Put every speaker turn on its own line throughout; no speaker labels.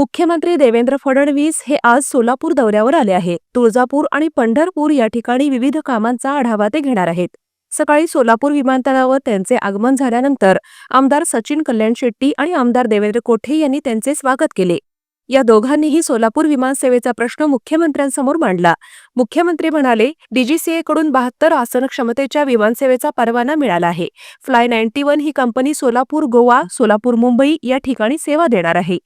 मुख्यमंत्री देवेंद्र फडणवीस हे आज सोलापूर दौऱ्यावर आले आहेत. तुळजापूर आणि पंढरपूर या ठिकाणी विविध कामांचा आढावा ते घेणार आहेत. सकाळी सोलापूर विमानतळावर त्यांचे आगमन झाल्यानंतर आमदार सचिन कल्याण शेट्टी आणि आमदार देवेंद्र कोठे यांनी त्यांचे स्वागत केले. या दोघांनीही सोलापूर विमानसेवेचा प्रश्न मुख्यमंत्र्यांसमोर मांडला. मुख्यमंत्री म्हणाले डीजीसीए कडून बहात्तर आसन क्षमतेच्या विमानसेवेचा परवाना मिळाला आहे. फ्लाय नाईन्टी वन ही कंपनी सोलापूर गोवा सोलापूर मुंबई या ठिकाणी सेवा देणार आहे.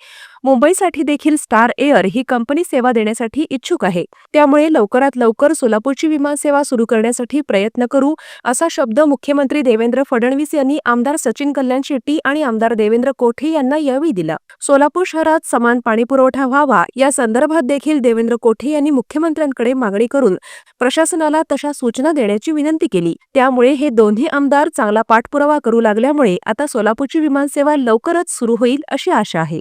मुंबईसाठी देखील स्टार एअर ही कंपनी सेवा देण्यासाठी इच्छुक आहे. त्यामुळे लवकरात लवकर सोलापूरची विमानसेवा सुरू करण्यासाठी प्रयत्न करू असा शब्द मुख्यमंत्री देवेंद्र फडणवीस यांनी आमदार सचिन कल्याण शेट्टी आणि आमदार देवेंद्र कोठे यांना यावेळी दिला. सोलापूर शहरात समान पाणीपुरवठा व्हावा या संदर्भात देखील देवेंद्र कोठे यांनी मुख्यमंत्र्यांकडे मागणी करून प्रशासनाला तशा सूचना देण्याची विनंती केली. त्यामुळे हे दोन्ही आमदार चांगला पाठपुरावा करू लागल्यामुळे आता सोलापूरची विमानसेवा लवकरच सुरू होईल अशी आशा आहे.